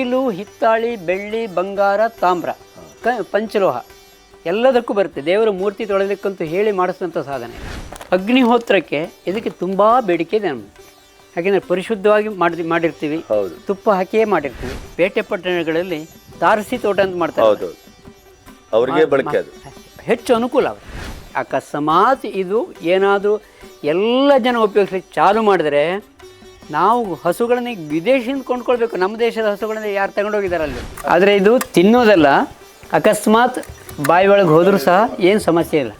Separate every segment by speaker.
Speaker 1: Steel ಹಿತ್ತಾಳಿ ಬೆಳ್ಳಿ ಬಂಗಾರ ತಾಮ್ರ ಕ ಪಂಚಲೋಹ ಎಲ್ಲದಕ್ಕೂ ಬರುತ್ತೆ. ದೇವರ ಮೂರ್ತಿ ತೊಳೆದಕ್ಕಂತೂ ಹೇಳಿ ಮಾಡಿಸಿದಂಥ ಸಾಧನೆ. ಅಗ್ನಿಹೋತ್ರಕ್ಕೆ ಇದಕ್ಕೆ ತುಂಬ ಬೇಡಿಕೆ ಇದೆ ನಮ್ಮ ಯಾಕೆಂದರೆ ಪರಿಶುದ್ಧವಾಗಿ ಮಾಡಿ ಮಾಡಿರ್ತೀವಿ. ತುಪ್ಪ ಹಾಕಿಯೇ ಮಾಡಿರ್ತೀವಿ. ಪೇಟೆ ಪಟ್ಟಣಗಳಲ್ಲಿ ತಾರಸಿ ತೋಟ ಅಂತ ಮಾಡ್ತಾರೆ.
Speaker 2: ಅವ್ರಿಗೆ ಬಳಕೆ ಅದು.
Speaker 1: ಹೆಚ್ಚು ಅನುಕೂಲ ಆಗುತ್ತೆ ಅಕಸ್ಮಾತ್ ಇದು ಏನಾದರೂ ಎಲ್ಲ ಜನ ಉಪಯೋಗಿಸ್ಲಿಕ್ಕೆ ಚಾಲು ಮಾಡಿದ್ರೆ ನಾವು ಹಸುಗಳನ್ನ ವಿದೇಶದಿಂದ ಕೊಂಡ್ಕೊಳ್ಬೇಕು. ನಮ್ಮ ದೇಶದ ಹಸುಗಳನ್ನ ಯಾರು ತಗೊಂಡೋಗಿದ್ದಾರೆ ಅಲ್ಲಿ ಆದರೆ ಇದು ತಿನ್ನೋದಲ್ಲ, ಅಕಸ್ಮಾತ್ ಬಾಯಿ ಒಳಗೆ ಹೋದರೂ ಸಹ ಏನು ಸಮಸ್ಯೆ ಇಲ್ಲ.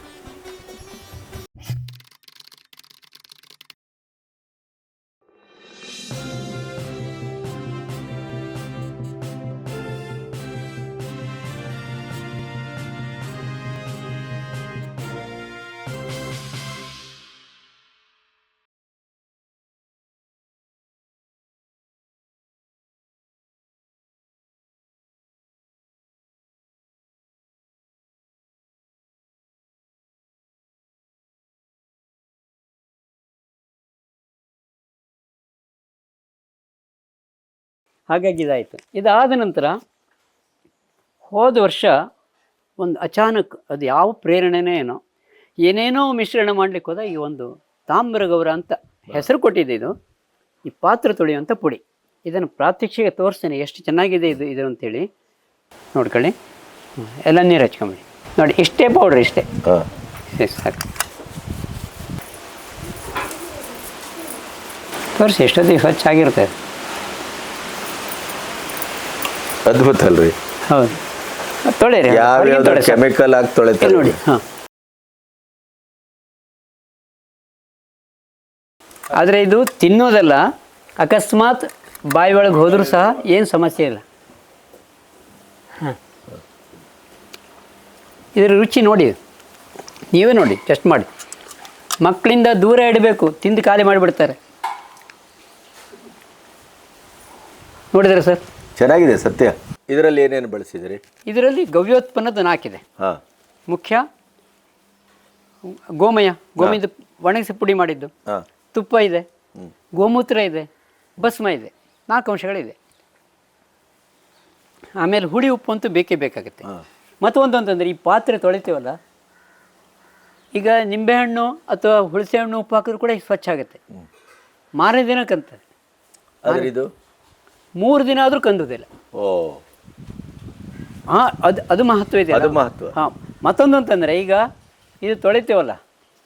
Speaker 1: ಹಾಗಾಗಿ ಇದಾಯಿತು. ಇದಾದ ನಂತರ ಹೋದ ವರ್ಷ ಒಂದು ಅಚಾನಕ್ ಅದು ಯಾವ ಪ್ರೇರಣೆನೇ ಏನೋ ಏನೇನೋ ಮಿಶ್ರಣ ಮಾಡಲಿಕ್ಕೆ ಹೋದ ಈ ಒಂದು ತಾಮ್ರಗೌರ ಅಂತ ಹೆಸರು ಕೊಟ್ಟಿದೆ ಇದು. ಈ ಪಾತ್ರ ತೊಳೆಯುವಂಥ ಪುಡಿ. ಇದನ್ನು ಪ್ರಾತ್ಯಕ್ಷಿಗೆ ತೋರಿಸ್ತೇನೆ ಎಷ್ಟು ಚೆನ್ನಾಗಿದೆ ಇದು ಇದು ಅಂತೇಳಿ. ನೋಡ್ಕೊಳ್ಳಿ. ಎಲ್ಲ ನೀರು ಹಚ್ಕೊಂಬಿಡಿ. ನೋಡಿ ಇಷ್ಟೇ ಪೌಡ್ರ್ ಇಷ್ಟೇ. ಸಾಕು ತೋರಿಸಿ ಎಷ್ಟೊತ್ತಿಗೆ ಸ್ವಚ್ಛ ಆಗಿರ್ತದೆ
Speaker 2: ಅದ್ಭುತ ಅಲ್ರಿ
Speaker 1: ಹೌದು. ತೊಳೆರಿ
Speaker 2: ಕೆಮಿಕಲ್ ಹಾಕಿ ತೊಳಿತಾರೆ.
Speaker 1: ನೋಡಿ ಹಾಂ. ಆದರೆ ಇದು ತಿನ್ನೋದಲ್ಲ ಅಕಸ್ಮಾತ್ ಬಾಯಿ ಒಳಗೆ ಹೋದರೂ ಸಹ ಏನು ಸಮಸ್ಯೆ ಇಲ್ಲ. ಹಾಂ. ಇದರ ರುಚಿ ನೋಡಿ. ನೀವೇ ನೋಡಿ ಟೆಸ್ಟ್ ಮಾಡಿ. ಮಕ್ಕಳಿಂದ ದೂರ ಇಡಬೇಕು ತಿಂದು ಖಾಲಿ ಮಾಡಿಬಿಡ್ತಾರೆ. ನೋಡಿದ್ರೆ ಸರ್?
Speaker 2: ಚೆನ್ನಾಗಿದೆ ಸತ್ಯ. ಇದರಲ್ಲಿ ಏನೇನು ಬಳಸಿದಿರಿ?
Speaker 1: ಇದರಲ್ಲಿ ಗವ್ಯೋತ್ಪನ್ನದ ನಾಕಿದೆ
Speaker 2: ಹಾ.
Speaker 1: ಮುಖ್ಯ ಗೋಮಯ ಗೋಮಯದ ಒಣಗಿಸಿ ಪುಡಿ ಮಾಡಿದ್ದು.
Speaker 2: ಹಾ.
Speaker 1: ತುಪ್ಪ ಇದೆ ಗೋಮೂತ್ರ ಇದೆ ಭಸ್ಮ ಇದೆ ನಾಲ್ಕು ಅಂಶಗಳಿದೆ. ಆಮೇಲೆ ಹುಳಿ ಉಪ್ಪು ಅಂತೂ ಬೇಕೇ ಬೇಕಾಗುತ್ತೆ. ಮತ್ತೊಂದು ಅಂತಂದರೆ ಈ ಪಾತ್ರೆ ತೊಳಿತೀವಲ್ಲ ಈಗ ನಿಂಬೆಹಣ್ಣು ಅಥವಾ ಹುಳಸೆ ಹಣ್ಣು ಉಪ್ಪು ಹಾಕಿದ್ರು ಕೂಡ ಸ್ವಚ್ಛ ಆಗುತ್ತೆ. ಮಾರನೇ ದಿನಕ್ಕಂತ.
Speaker 2: ಇದು
Speaker 1: ಮೂರು ದಿನ ಆದರೂ ಕಂದುದಿಲ್ಲ
Speaker 2: ಓ.
Speaker 1: ಹಾಂ ಅದು ಅದು ಮಹತ್ವ ಇದೆ
Speaker 2: ಅದು ಮಹತ್ವ.
Speaker 1: ಹಾಂ ಮತ್ತೊಂದು ಅಂತಂದರೆ ಈಗ ಇದು ತೊಳಿತೇವಲ್ಲ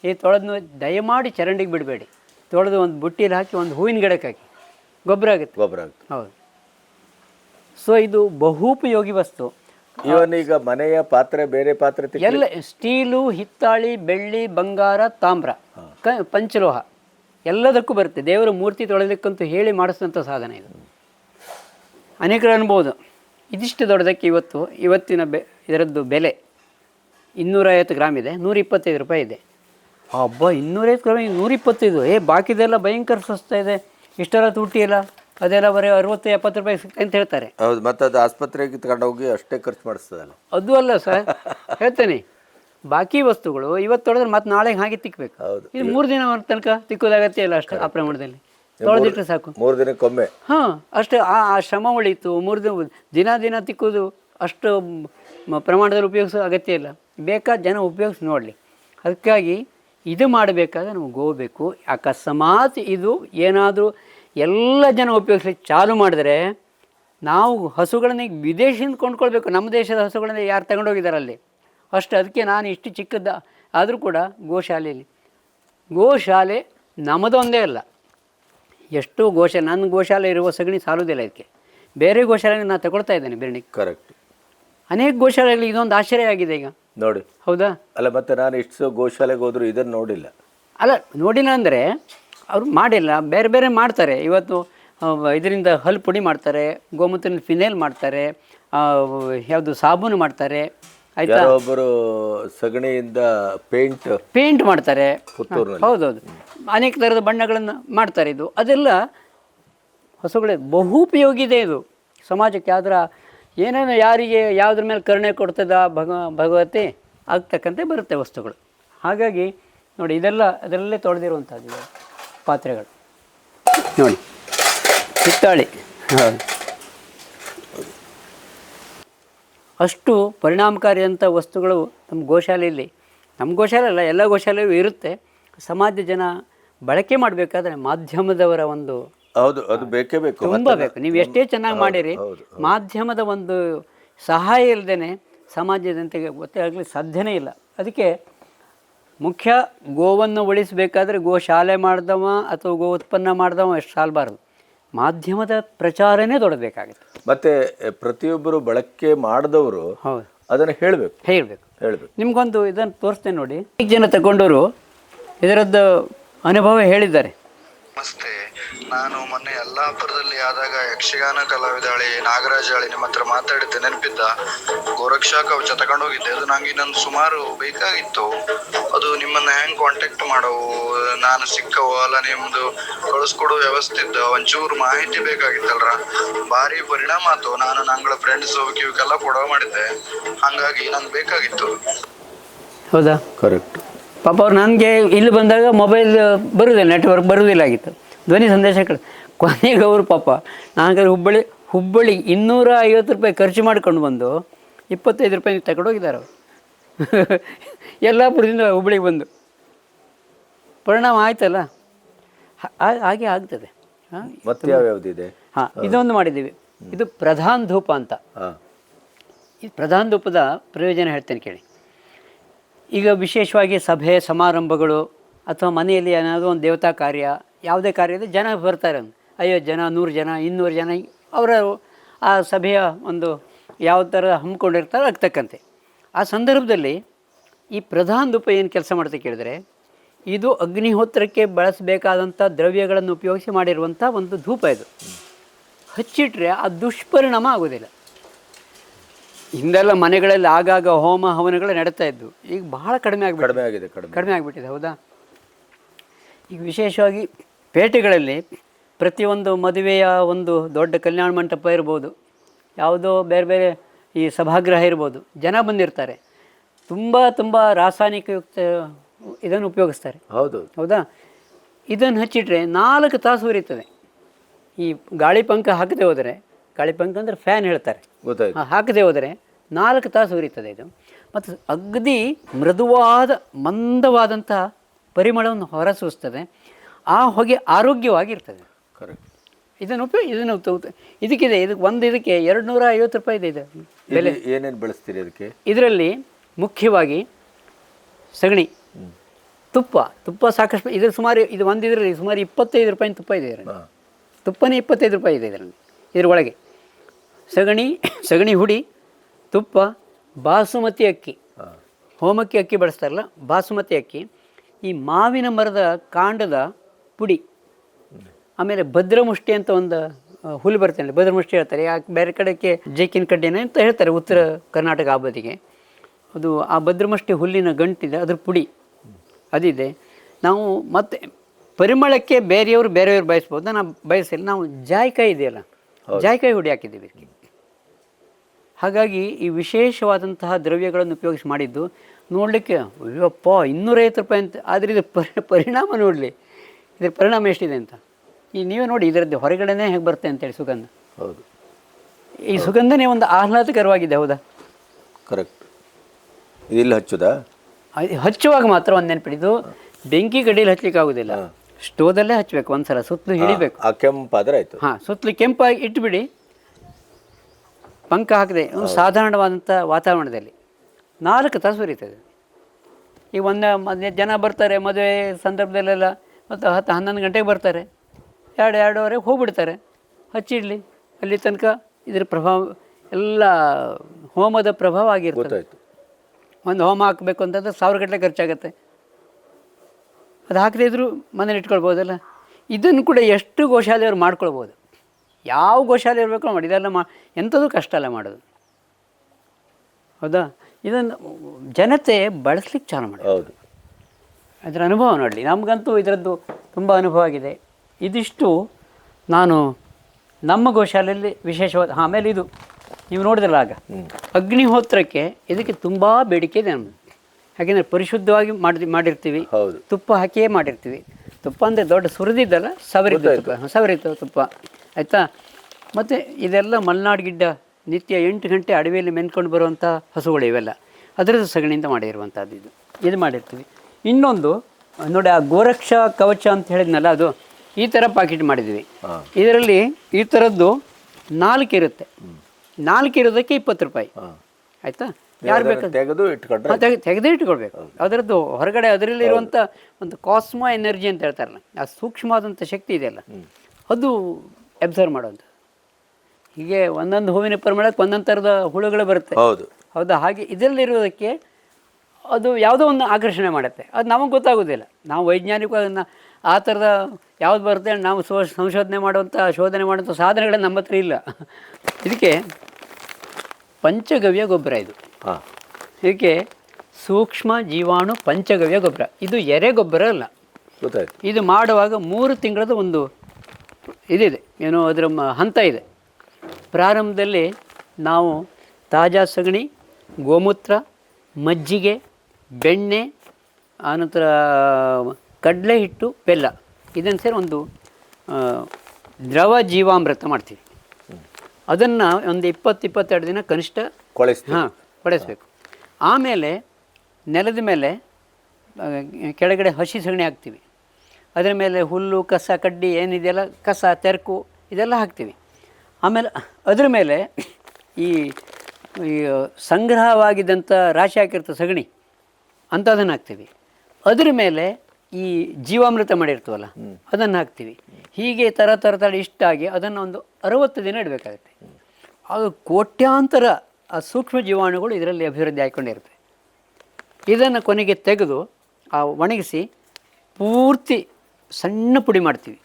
Speaker 1: ಈ ತೊಳೆದ್ನ ದಯಮಾಡಿ ಚರಂಡಿಗೆ ಬಿಡಬೇಡಿ. ತೊಳೆದು ಒಂದು ಬುಟ್ಟಿಲಿ ಹಾಕಿ ಒಂದು ಹೂವಿನ ಗಿಡಕ್ಕೆ ಹಾಕಿ. ಗೊಬ್ಬರ ಆಗುತ್ತೆ.
Speaker 2: ಗೊಬ್ಬರ ಆಗುತ್ತೆ.
Speaker 1: ಹೌದು. ಸೊ ಇದು ಬಹುಪಯೋಗಿ ವಸ್ತು.
Speaker 2: ಇವನ್ ಈಗ ಮನೆಯ ಪಾತ್ರೆ ಬೇರೆ ಪಾತ್ರೆ
Speaker 1: ಎಲ್ಲ ಸ್ಟೀಲು ಹಿತ್ತಾಳಿ ಬೆಳ್ಳಿ ಬಂಗಾರ ತಾಮ್ರ ಕ ಪಂಚಲೋಹ ಎಲ್ಲದಕ್ಕೂ ಬರುತ್ತೆ. ದೇವರ ಮೂರ್ತಿ ತೊಳೆದಕ್ಕಂತೂ ಹೇಳಿ ಮಾಡಿಸಿದಂಥ ಸಾಧನೆ ಇದು. ಅನೇಕರು ಅನ್ಬೋದು. ಇದಿಷ್ಟು ದೊಡ್ಡದಕ್ಕೆ ಇವತ್ತು ಇವತ್ತಿನ ಬೆ ಇದರದ್ದು ಬೆಲೆ ಇನ್ನೂರೈವತ್ತು ಗ್ರಾಮ್ ಇದೆ ನೂರ ಇಪ್ಪತ್ತೈದು ರೂಪಾಯಿ ಇದೆ. ಹಬ್ಬ ಇನ್ನೂರೈವತ್ತು ಗ್ರಾಮ್ ನೂರ ಇಪ್ಪತ್ತೈದು ಏ ಬಾಕಿದೆಲ್ಲ ಭಯಂಕರ ಸಸ್ತಾ ಇದೆ. ಇಷ್ಟೆಲ್ಲ ತುಟ್ಟಿ ಇಲ್ಲ ಅದೆಲ್ಲ ಬರೀ ಅರವತ್ತು ಎಪ್ಪತ್ತು ರೂಪಾಯಿ ಸಿಗ್ತದೆ ಅಂತ ಹೇಳ್ತಾರೆ.
Speaker 2: ಹೌದು ಮತ್ತೆ ಅದು ಆಸ್ಪತ್ರೆಗೆ ತಗೊಂಡು ಹೋಗಿ ಅಷ್ಟೇ ಖರ್ಚು ಮಾಡಿಸ್ತದಲ್ಲ.
Speaker 1: ಅದು ಅಲ್ಲ ಸರ್ ಹೇಳ್ತೇನೆ. ಬಾಕಿ ವಸ್ತುಗಳು ಇವತ್ತು ತೊಳೆದ್ರೆ ಮತ್ತೆ ನಾಳೆಗೆ ಹಾಗೆ ತಿಕ್ಕಬೇಕು
Speaker 2: ಹೌದು.
Speaker 1: ಇದು ಮೂರು ದಿನ ತನಕ ತಿಕ್ಕೋದಾಗತ್ತೆ ಇಲ್ಲ ಅಷ್ಟೇ ಆ ಪ್ರಮಾಣದಲ್ಲಿ. ತೊಳೆದಿಟ್ರೆ ಸಾಕು.
Speaker 2: ಮೂರು ದಿನಕ್ಕೊಮ್ಮೆ.
Speaker 1: ಹಾಂ ಅಷ್ಟು ಆ ಆ ಶ್ರಮ ಉಳಿತು ಮೂರು ದಿನ ದಿನ ದಿನ ತಿಕ್ಕೋದು ಅಷ್ಟು ಮ- ಪ್ರಮಾಣದಲ್ಲಿ ಉಪಯೋಗಿಸೋ ಅಗತ್ಯ ಇಲ್ಲ. ಬೇಕಾದ ಜನ ಉಪಯೋಗಿಸಿ ನೋಡಲಿ. ಅದಕ್ಕಾಗಿ ಇದು ಮಾಡಬೇಕಾದ್ರೆ ನಮಗೆ ಗೋಬೇಕು. ಅಕಸ್ಮಾತ್ ಇದು ಏನಾದರೂ ಎಲ್ಲ ಜನ ಉಪಯೋಗಿಸಿ ಚಾಲು ಮಾಡಿದ್ರೆ ನಾವು ಹಸುಗಳನ್ನ ಈಗ ವಿದೇಶದಿಂದ ಕೊಂಡ್ಕೊಳ್ಬೇಕು. ನಮ್ಮ ದೇಶದ ಹಸುಗಳನ್ನ ಯಾರು ತಗೊಂಡೋಗಿದ್ದಾರೆ ಅಲ್ಲಿ? ಅಷ್ಟು ಅದಕ್ಕೆ ನಾನು ಇಷ್ಟು ಚಿಕ್ಕದ ಆದರೂ ಕೂಡ ಗೋಶಾಲೆಯಲ್ಲಿ. ಗೋಶಾಲೆ ನಮ್ಮದೊಂದೇ ಅಲ್ಲ. ಎಷ್ಟು ಗೋಶಾಲೆ ನನ್ನ ಗೋಶಾಲೆ ಇರುವ ಸಗಣಿ ಸಾಲುವುದಿಲ್ಲ ಇದಕ್ಕೆ. ಬೇರೆ ಗೋಶಾಲೆ ನಾನು ತಗೊಳ್ತಾ ಇದ್ದೇನೆ ಬಿರಣಿ.
Speaker 2: ಕರೆಕ್ಟ್
Speaker 1: ಅನೇಕ ಗೋಶಾಲೆಗಳು ಇದೊಂದು ಆಶ್ಚರ್ಯ ಆಗಿದೆ ಈಗ.
Speaker 2: ನೋಡಿ.
Speaker 1: ಹೌದಾ?
Speaker 2: ಅಲ್ಲ ಮತ್ತೆ ನಾನು ಇಷ್ಟು ಗೋಶಾಲೆಗೆ ಹೋದರೂ ಇದನ್ನು ನೋಡಿಲ್ಲ.
Speaker 1: ಅಲ್ಲ ನೋಡಿಲ್ಲ ಅಂದರೆ ಅವರು ಮಾಡಿಲ್ಲ. ಬೇರೆ ಬೇರೆ ಮಾಡ್ತಾರೆ. ಇವತ್ತು ಇದರಿಂದ ಹಲ್ಲು ಪುಡಿ ಮಾಡ್ತಾರೆ ಗೋಮೂತ್ರದಿಂದ ಫಿನೇಲ್ ಮಾಡ್ತಾರೆ ಯಾವುದು ಸಾಬೂನು ಮಾಡ್ತಾರೆ.
Speaker 2: ಯಾರೋ ಒಬ್ಬರು ಸಗಣಿಯಿಂದ ಪೇಂಟ್
Speaker 1: ಪೇಂಟ್ ಮಾಡ್ತಾರೆ.
Speaker 2: ಪುತ್ತೂರಿನಲ್ಲಿ.
Speaker 1: ಹೌದೌದು. ಅನೇಕ ಥರದ ಬಣ್ಣಗಳನ್ನು ಮಾಡ್ತಾರೆ ಇದು. ಅದೆಲ್ಲ ಹಸುಗಳೇ ಬಹುಪಯೋಗಿ ಇದೆ ಇದು. ಸಮಾಜಕ್ಕೆ ಯಾವ್ದಾರ ಏನೇನು ಯಾರಿಗೆ ಯಾವುದ್ರ ಮೇಲೆ ಕರುಣೆ ಕೊಡ್ತದ ಭಗ ಭಗವತಿ ಆಗ್ತಕ್ಕಂತೆ ಬರುತ್ತೆ ವಸ್ತುಗಳು. ಹಾಗಾಗಿ ನೋಡಿ ಇದೆಲ್ಲ ಅದರಲ್ಲೇ ತೊಳೆದಿರುವಂಥದ್ದು ಪಾತ್ರೆಗಳು. ನೋಡಿ. ಹಿತ್ತಾಳಿ. ಹೌದು ಅಷ್ಟು ಪರಿಣಾಮಕಾರಿಯಂಥ ವಸ್ತುಗಳು ನಮ್ಮ ಗೋಶಾಲೆಯಲ್ಲಿ. ನಮ್ಮ ಗೋಶಾಲೆ ಅಲ್ಲ ಎಲ್ಲ ಗೋಶಾಲೆಯೂ ಇರುತ್ತೆ. ಸಮಾಜ ಜನ ಬಳಕೆ ಮಾಡಬೇಕಾದ್ರೆ ಮಾಧ್ಯಮದವರ ಒಂದು
Speaker 2: ಹೌದು ಅದು ಬೇಕೇ ಬೇಕು.
Speaker 1: ತುಂಬ ಬೇಕು. ನೀವು ಎಷ್ಟೇ ಚೆನ್ನಾಗಿ ಮಾಡಿರಿ ಮಾಧ್ಯಮದ ಒಂದು ಸಹಾಯ ಇಲ್ಲದೇ ಸಮಾಜ ಗೊತ್ತೇ ಗೊತ್ತಾಗಲಿ ಸಾಧ್ಯನೇ ಇಲ್ಲ. ಅದಕ್ಕೆ ಮುಖ್ಯ ಗೋವನ್ನು ಉಳಿಸಬೇಕಾದ್ರೆ ಗೋ ಶಾಲೆ ಮಾಡ್ದವ ಅಥವಾ ಗೋ ಉತ್ಪನ್ನ ಮಾಡ್ದವ ಎಷ್ಟು ಸಾಲಬಾರ್ದು. ಮಾಧ್ಯಮದ ಪ್ರಚಾರನೇ ದೊಡ್ಡಬೇಕಾಗುತ್ತೆ
Speaker 2: ಮತ್ತೆ ಪ್ರತಿಯೊಬ್ಬರು ಬಳಕೆ ಮಾಡಿದವರು
Speaker 1: ಹೌದು.
Speaker 2: ಅದನ್ನ ಹೇಳಬೇಕು.
Speaker 1: ಹೇಳಬೇಕು.
Speaker 2: ಹೇಳಬೇಕು.
Speaker 1: ನಿಮ್ಗೊಂದು ಇದನ್ನು ತೋರಿಸ್ತೇನೆ ನೋಡಿ. ಈಗ ಜನ ತಗೊಂಡವರು ಇದರದ್ದು ಅನುಭವ ಹೇಳಿದ್ದಾರೆ.
Speaker 3: ನಮಸ್ತೆ. ನಾನು ಮೊನ್ನೆ ಯಲ್ಲಾಪುರದಲ್ಲಿ ಆದಾಗ ಯಕ್ಷಗಾನ ಕಲಾವಿದಾಳಿ ನಾಗರಾಜಾಳಿ ನಿಮ್ಮ ಹತ್ರ ಮಾತಾಡಿದ್ದೆ ನೆನಪಿದ್ದ? ಗೋರಕ್ಷಾ ಕವಚ ತಗೊಂಡೋಗಿದ್ದೆ. ಅದು ನಂಗೆ ಇನ್ನೊಂದು ಸುಮಾರು ಬೇಕಾಗಿತ್ತು. ಅದು ನಿಮ್ಮನ್ನ ಹೆಂಗ್ ಕಾಂಟ್ಯಾಕ್ಟ್ ಮಾಡೋ ನಾನು ಸಿಕ್ಕವು? ಅಲ್ಲ ನಿಮ್ದು ಕಳಿಸ್ಕೊಡೋ ವ್ಯವಸ್ಥೆ ಇದ್ದ? ಒಂಚೂರು ಮಾಹಿತಿ ಬೇಕಾಗಿತ್ತಲ್ರ? ಭಾರಿ ಪರಿಣಾಮ ಆತು. ನಾನು ನಂಗಳ ಫ್ರೆಂಡ್ಸ್ ಇವಕ್ಕೆಲ್ಲ ಕೊಡೋ ಮಾಡಿದ್ದೆ. ಹಂಗಾಗಿ ನಂಗೆ ಬೇಕಾಗಿತ್ತು.
Speaker 1: ಹೌದಾ?
Speaker 2: ಕರೆಕ್ಟ್
Speaker 1: ಪಾಪ ಅವ್ರು ನನಗೆ ಇಲ್ಲಿ ಬಂದಾಗ ಮೊಬೈಲ್ ಬರುವುದಿಲ್ಲ ನೆಟ್ವರ್ಕ್ ಬರುವುದಿಲ್ಲ ಆಗಿತ್ತು. ಧ್ವನಿ ಸಂದೇಶ ಕಳಿಸ್ ಕೊನೆಗೆ ಅವರು ಪಾಪ ನಾನು ಹುಬ್ಬಳ್ಳಿ ಹುಬ್ಬಳ್ಳಿ ಇನ್ನೂರ ಐವತ್ತು ರೂಪಾಯಿ ಖರ್ಚು ಮಾಡ್ಕೊಂಡು ಬಂದು ಇಪ್ಪತ್ತೈದು ರೂಪಾಯಿ ತಗೊಂಡೋಗಿದ್ದಾರೆ ಅವರು. ಯಲ್ಲಾಪುರದಿಂದ ಹುಬ್ಬಳ್ಳಿಗೆ ಬಂದು. ಪರಿಣಾಮ ಆಯ್ತಲ್ಲ? ಹಾಗೆ ಆಗ್ತದೆ. ಹಾಂ ಇದೊಂದು ಮಾಡಿದ್ದೀವಿ. ಇದು ಪ್ರಧಾನ ಧೂಪ ಅಂತ. ಈ ಪ್ರಧಾನ ಧೂಪದ ಪ್ರಯೋಜನ ಹೇಳ್ತೇನೆ ಕೇಳಿ. ಈಗ ವಿಶೇಷವಾಗಿ ಸಭೆ, ಸಮಾರಂಭಗಳು ಅಥವಾ ಮನೆಯಲ್ಲಿ ಏನಾದರೂ ಒಂದು ದೇವತಾ ಕಾರ್ಯ, ಯಾವುದೇ ಕಾರ್ಯದ ಜನ ಬರ್ತಾರೆ. ಐವತ್ತು ಜನ, ನೂರು ಜನ, ಇನ್ನೂರು ಜನ, ಅವರ ಆ ಸಭೆಯ ಒಂದು ಯಾವ ಥರ ಹಮ್ಮಿಕೊಂಡಿರ್ತಾರೋ ಆಗ್ತಕ್ಕಂತೆ ಆ ಸಂದರ್ಭದಲ್ಲಿ ಈ ಪ್ರಧಾನ ಧೂಪ ಏನು ಕೆಲಸ ಮಾಡುತ್ತೆ ಕೇಳಿದ್ರೆ, ಇದು ಅಗ್ನಿಹೋತ್ರಕ್ಕೆ ಬಳಸಬೇಕಾದಂಥ ದ್ರವ್ಯಗಳನ್ನು ಉಪಯೋಗಿಸಿ ಮಾಡಿರುವಂಥ ಒಂದು ಧೂಪ ಇದು. ಹಚ್ಚಿಟ್ರೆ ಆ ದುಷ್ಪರಿಣಾಮ ಆಗೋದಿಲ್ಲ. ಹಿಂದೆಲ್ಲ ಮನೆಗಳಲ್ಲಿ ಆಗಾಗ ಹೋಮ ಹವನಗಳು ನಡೀತಾ ಇದ್ವು. ಈಗ ಬಹಳ ಕಡಿಮೆ ಆಗಿಬಿಟ್ಟು
Speaker 2: ಕಡಿಮೆ ಆಗಿದೆ ಕಡಿಮೆ.
Speaker 1: ಕಡಿಮೆ ಆಗಿಬಿಟ್ಟಿದೆ ಹೌದಾ? ಈಗ ವಿಶೇಷವಾಗಿ ಪೇಟೆಗಳಲ್ಲಿ ಪ್ರತಿಯೊಂದು ಮದುವೆಯ ಒಂದು ದೊಡ್ಡ ಕಲ್ಯಾಣ ಮಂಟಪ ಇರ್ಬೋದು ಯಾವುದೋ ಬೇರೆ ಬೇರೆ ಈ ಸಭಾಗೃಹ ಇರ್ಬೋದು ಜನ ಬಂದಿರ್ತಾರೆ. ತುಂಬ ತುಂಬ ರಾಸಾಯನಿಕಯುಕ್ತ ಇದನ್ನು ಉಪಯೋಗಿಸ್ತಾರೆ.
Speaker 2: ಹೌದು.
Speaker 1: ಹೌದಾ? ಇದನ್ನು ಹಚ್ಚಿಟ್ರೆ ನಾಲ್ಕು ತಾಸು ಉರಿತದೆ. ಈ ಗಾಳಿ ಪಂಕ ಹಾಕದೆ ಹೋದರೆ ಗಾಳಿ ಪಂಕ ಅಂದರೆ ಫ್ಯಾನ್ ಹೇಳ್ತಾರೆ.
Speaker 2: ಗೊತ್ತಾಯ್ತು.
Speaker 1: ಹಾಕದೆ ಹೋದರೆ ನಾಲ್ಕು ತಾಸು ಉರಿತದೆ ಇದು. ಮತ್ತು ಅಗ್ದಿ ಮೃದುವಾದ ಮಂದವಾದಂಥ ಪರಿಮಳವನ್ನು ಹೊರಸೂಸ್ತದೆ ಆ ಹೊಗೆ ಆರೋಗ್ಯವಾಗಿರ್ತದೆ.
Speaker 2: ಕರೆಕ್ಟ್
Speaker 1: ಇದನ್ನು ಉಪಯೋಗ ಇದನ್ನು ಇದಕ್ಕಿದೆ ಇದಕ್ಕೆ ಒಂದು ಇದಕ್ಕೆ ಎರಡು ನೂರ ಐವತ್ತು ರೂಪಾಯಿ ಇದೆ ಇದು.
Speaker 2: ಬೆಲೆ. ಏನೇನು ಬಳಸ್ತೀರಿ ಅದಕ್ಕೆ?
Speaker 1: ಇದರಲ್ಲಿ ಮುಖ್ಯವಾಗಿ ಸಗಣಿ ತುಪ್ಪ ತುಪ್ಪ ಸಾಕಷ್ಟು ಇದ್ರ ಸುಮಾರು ಇದು ಒಂದು ಇದರಲ್ಲಿ ಸುಮಾರು ಇಪ್ಪತ್ತೈದು ರೂಪಾಯಿ ತುಪ್ಪ ಇದೆ ಇದರಲ್ಲಿ. ತುಪ್ಪನೇ ಇಪ್ಪತ್ತೈದು ರೂಪಾಯಿ ಇದೆ ಇದರಲ್ಲಿ. ಇದರ ಒಳಗೆ ಸಗಣಿ ಸಗಣಿ ಹುಡಿ ತುಪ್ಪ ಬಾಸುಮತಿ ಅಕ್ಕಿ. ಹೋಮಕ್ಕಿ ಅಕ್ಕಿ ಬಳಸ್ತಾರಲ್ಲ ಬಾಸುಮತಿ ಅಕ್ಕಿ. ಈ ಮಾವಿನ ಮರದ ಕಾಂಡದ ಪುಡಿ. ಆಮೇಲೆ ಭದ್ರಮುಷ್ಟಿ ಅಂತ ಒಂದು ಹುಲಿ ಹುಲ್ಲು ಬರ್ತದೆ ಭದ್ರಮುಷ್ಟಿ ಹೇಳ್ತಾರೆ. ಯಾಕೆ ಬೇರೆ ಕಡೆಗೆ ಜೇಕಿನ ಕಡ್ಡಿನ ಅಂತ ಹೇಳ್ತಾರೆ ಉತ್ತರ ಕರ್ನಾಟಕ ಆ ಬದಿಗೆ ಅದು ಆ ಭದ್ರಮುಷ್ಟಿ ಹುಲ್ಲಿನ ಗಂಟಿದೆ ಅದ್ರ ಪುಡಿ. ಅದಿದೆ. ನಾವು ಮತ್ತೆ ಪರಿಮಳಕ್ಕೆ ಬೇರೆಯವರು ಬೇರೆಯವರು ಬಯಸ್ಬೋದು. ನಾನು ಬಯಸಿಲ್ಲ ನಾವು ಜಾಯ್ಕಾಯಿ ಇದೆಯಲ್ಲ ಜಾಯ್ಕಾಯಿ ಹುಡಿ ಹಾಕಿದ್ದೀವಿ ಇದಕ್ಕೆ. ಹಾಗಾಗಿ ಈ ವಿಶೇಷವಾದಂತಹ ದ್ರವ್ಯಗಳನ್ನು ಉಪಯೋಗಿಸಿ ಮಾಡಿದ್ದು ನೋಡಲಿಕ್ಕೆ ಅಯ್ಯಪ್ಪ ಇನ್ನೂರೈವತ್ತು ರೂಪಾಯಿ ಅಂತ ಆದರೆ ಇದು ಪರಿ ಪರಿಣಾಮ ನೋಡಲಿ. ಇದರ ಪರಿಣಾಮ ಎಷ್ಟಿದೆ ಅಂತ. ಈ ನೀವೇ ನೋಡಿ ಇದರದ್ದು ಹೊರಗಡೆನೇ ಹೇಗೆ ಬರುತ್ತೆ ಅಂತೇಳಿ ಸುಗಂಧ.
Speaker 2: ಹೌದು.
Speaker 1: ಈ ಸುಗಂಧನೇ ಒಂದು ಆಹ್ಲಾದಕರವಾಗಿದೆ ಹೌದಾ?
Speaker 2: ಕರೆಕ್ಟ್. ಇಲ್ಲಿ ಹಚ್ಚುದಾ?
Speaker 1: ಹಚ್ಚುವಾಗ ಮಾತ್ರ ಒಂದು ನೆನಪಿಡಿದು ಬೆಂಕಿ ಗಡಿಯಲ್ಲಿ ಹಚ್ಚಲಿಕ್ಕೆ ಆಗೋದಿಲ್ಲ. ಸ್ಟೋದಲ್ಲೇ ಹಚ್ಚಬೇಕು ಒಂದ್ಸಲ ಸುತ್ತಲೂ ಹಿಡಿಬೇಕು.
Speaker 2: ಆ ಕೆಂಪಾದ್ರೆ ಆಯ್ತು.
Speaker 1: ಹಾಂ ಸುತ್ತಲೂ ಕೆಂಪಾಗಿ ಇಟ್ಬಿಡಿ. ಪಂಕ ಹಾಕದೆ. ಒಂದು ಸಾಧಾರಣವಾದಂಥ ವಾತಾವರಣದಲ್ಲಿ. ನಾಲ್ಕು ತಾಸು ಉರಿತದೆ ಈಗ ಒಂದು ಮದುವೆ ಜನ ಬರ್ತಾರೆ ಮದುವೆ ಸಂದರ್ಭದಲ್ಲೆಲ್ಲ ಮತ್ತು ಹತ್ತು ಹನ್ನೊಂದು ಗಂಟೆಗೆ ಬರ್ತಾರೆ. ಎರಡು ಎರಡೂವರೆಗೆ ಹೋಗ್ಬಿಡ್ತಾರೆ. ಹಚ್ಚಿಡಲಿ. ಅಲ್ಲಿ ತನಕ ಇದ್ರ ಪ್ರಭಾವ ಎಲ್ಲ ಹೋಮದ ಪ್ರಭಾವ ಆಗಿರ್ತದೆ. ಒಂದು ಹೋಮ ಹಾಕಬೇಕು ಅಂತಂದ್ರೆ ಸಾವಿರ ಗಟ್ಟಲೆ ಖರ್ಚಾಗತ್ತೆ. ಅದು ಹಾಕದೇ ಇದ್ದರೂ ಮನೇಲಿ ಇಟ್ಕೊಳ್ಬೋದಲ್ಲ? ಇದನ್ನು ಕೂಡ ಎಷ್ಟು ಗೋಶಾಲೆಯವರು ಮಾಡ್ಕೊಳ್ಬೋದು? ಯಾವ ಗೋಶಾಲೆ ಇರಬೇಕು ಮಾಡಿ ಇದೆಲ್ಲ ಮಾ ಎಂಥದ್ದು ಕಷ್ಟ ಅಲ್ಲ ಮಾಡೋದು. ಹೌದಾ? ಇದನ್ನು ಜನತೆ ಬಳಸ್ಲಿಕ್ಕೆ ಚಾಲು ಮಾಡಿ
Speaker 2: ಹೌದು.
Speaker 1: ಅದರ ಅನುಭವ ನೋಡಲಿ ನಮಗಂತೂ ಇದರದ್ದು ತುಂಬ ಅನುಭವ ಆಗಿದೆ. ಇದಿಷ್ಟು ನಾನು ನಮ್ಮ ಗೋಶಾಲೆಯಲ್ಲಿ ವಿಶೇಷವಾದ ಆಮೇಲೆ ಇದು ನೀವು ನೋಡಿದ್ರಲ್ಲ ಆಗ. ಅಗ್ನಿಹೋತ್ರಕ್ಕೆ ಇದಕ್ಕೆ ತುಂಬ ಬೇಡಿಕೆ ಇದೆ ನಮ್ಮದು ಯಾಕೆಂದರೆ ಪರಿಶುದ್ಧವಾಗಿ ಮಾಡಿ ಮಾಡಿರ್ತೀವಿ.
Speaker 2: ಹೌದು.
Speaker 1: ತುಪ್ಪ ಹಾಕಿಯೇ ಮಾಡಿರ್ತೀವಿ. ತುಪ್ಪ ಅಂದರೆ ದೊಡ್ಡ ಸುರಿದಿದ್ದಲ್ಲ ಸವರಿದ್ದು ತುಪ್ಪ ಸವರಿದ್ದು ತುಪ್ಪ. ಆಯಿತಾ? ಮತ್ತು ಇದೆಲ್ಲ ಮಲೆನಾಡು ಗಿಡ್ಡ ನಿತ್ಯ ಎಂಟು ಗಂಟೆ ಅಡವಿಯಲ್ಲಿ ಮೆನ್ಕೊಂಡು ಬರುವಂಥ ಹಸುಗಳು ಇವೆಲ್ಲ. ಅದರದ್ದು ಸಗಣಿಯಿಂದ ಮಾಡಿರುವಂಥದ್ದು ಇದು. ಇದು ಮಾಡಿರ್ತೀವಿ. ಇನ್ನೊಂದು ನೋಡಿ ಆ ಗೋರಕ್ಷ ಕವಚ ಅಂತ ಹೇಳಿದ್ನಲ್ಲ ಅದು ಈ ಥರ ಪಾಕೆಟ್ ಮಾಡಿದ್ವಿ. ಇದರಲ್ಲಿ ಈ ಥರದ್ದು ನಾಲ್ಕು ಇರುತ್ತೆ. ನಾಲ್ಕು ಇರೋದಕ್ಕೆ ಇಪ್ಪತ್ತು ರೂಪಾಯಿ. ಆಯಿತಾ? ಯಾರು ಬೇಕು
Speaker 2: ತೆಗೆದು ಇಟ್ಕೊಂಡ್ರೆ.
Speaker 1: ತೆಗೆದೇ ಇಟ್ಕೊಳ್ಬೇಕು. ಅದರದ್ದು ಹೊರಗಡೆ ಅದರಲ್ಲಿರುವಂಥ ಒಂದು ಕಾಸ್ಮೋ ಎನರ್ಜಿ ಅಂತ ಹೇಳ್ತಾರಲ್ಲ ಆ ಸೂಕ್ಷ್ಮವಾದಂಥ ಶಕ್ತಿ ಇದೆಯಲ್ಲ. ಅದು ಅಬ್ಸರ್ವ್ ಮಾಡೋದು. ಹೀಗೆ ಒಂದೊಂದು ಹೂವಿನ ಪರಿಮಳಕ್ಕೆ ಒಂದೊಂದು ಥರದ ಹುಳುಗಳು ಬರುತ್ತೆ.
Speaker 2: ಹೌದು.
Speaker 1: ಹೌದು? ಹಾಗೆ ಇದರಲ್ಲಿರೋದಕ್ಕೆ ಅದು ಯಾವುದೋ ಒಂದು ಆಕರ್ಷಣೆ ಮಾಡುತ್ತೆ. ಅದು ನಮಗೆ ಗೊತ್ತಾಗೋದಿಲ್ಲ ನಾವು ವೈಜ್ಞಾನಿಕವಾಗಿ ಅದನ್ನು ಆ ಥರದ ಯಾವ್ದು ಬರುತ್ತೆ ನಾವು ಸೋ ಸಂಶೋಧನೆ ಮಾಡುವಂಥ ಶೋಧನೆ ಮಾಡುವಂಥ ಸಾಧನೆಗಳು ನಮ್ಮ ಹತ್ರ ಇಲ್ಲ. ಇದಕ್ಕೆ ಪಂಚಗವ್ಯ ಗೊಬ್ಬರ ಇದು.
Speaker 2: ಹಾಂ.
Speaker 1: ಇದಕ್ಕೆ ಸೂಕ್ಷ್ಮ ಜೀವಾಣು ಪಂಚಗವ್ಯ ಗೊಬ್ಬರ. ಇದು ಎರೆ ಗೊಬ್ಬರ ಅಲ್ಲ.
Speaker 2: ಗೊತ್ತಾಯ್ತು.
Speaker 1: ಇದು ಮಾಡುವಾಗ ಮೂರು ತಿಂಗಳದ ಒಂದು ಇದಿದೆ ಏನೋ ಅದರ ಹಂತ ಇದೆ. ಪ್ರಾರಂಭದಲ್ಲಿ ನಾವು ತಾಜಾ ಸಗಣಿ ಗೋಮೂತ್ರ ಮಜ್ಜಿಗೆ ಬೆಣ್ಣೆ ಆನಂತರ ಕಡಲೆ ಹಿಟ್ಟು ಬೆಲ್ಲ. ಇದನ್ನು ಸೇರಿ ಒಂದು ದ್ರವ ಜೀವಾಮೃತ ಮಾಡ್ತೀವಿ. ಅದನ್ನು ಒಂದು ಇಪ್ಪತ್ತು ಇಪ್ಪತ್ತೆರಡು ದಿನ ಕನಿಷ್ಠ
Speaker 2: ಕೊಳೆಸ್
Speaker 1: ಹಾಂ ಕೊಳೆಸ್ಬೇಕು. ಆಮೇಲೆ ನೆಲದ ಮೇಲೆ ಕೆಳಗಡೆ ಹಸಿ ಸಗಣಿ ಹಾಕ್ತೀವಿ. ಅದರ ಮೇಲೆ ಹುಲ್ಲು, ಕಸ, ಕಡ್ಡಿ ಏನಿದೆಯಲ್ಲ, ಕಸ, ತೆರಕು ಇದೆಲ್ಲ ಹಾಕ್ತೀವಿ. ಆಮೇಲೆ ಅದ್ರ ಮೇಲೆ ಈ ಸಂಗ್ರಹವಾಗಿದ್ದಂಥ ರಾಶಿ ಹಾಕಿರ್ತ ಸಗಣಿ ಅಂಥದನ್ನು ಹಾಕ್ತೀವಿ. ಅದ್ರ ಮೇಲೆ ಈ ಜೀವಾಮೃತ ಮಾಡಿರ್ತೀವಲ್ಲ, ಅದನ್ನು ಹಾಕ್ತೀವಿ. ಹೀಗೆ ಥರ ಥರ ಥರ ಇಷ್ಟಾಗಿ ಅದನ್ನು ಒಂದು ಅರವತ್ತು ದಿನ ಇಡಬೇಕಾಗುತ್ತೆ. ಅದು ಕೋಟ್ಯಾಂತರ ಆ ಸೂಕ್ಷ್ಮ ಜೀವಾಣುಗಳು ಇದರಲ್ಲಿ ಅಭಿವೃದ್ಧಿ ಆಯ್ಕೊಂಡಿರುತ್ತೆ. ಇದನ್ನು ಕೊನೆಗೆ ತೆಗೆದು ಆ ಒಣಗಿಸಿ ಪೂರ್ತಿ ಸಣ್ಣ ಪುಡಿ ಮಾಡ್ತೀವಿ.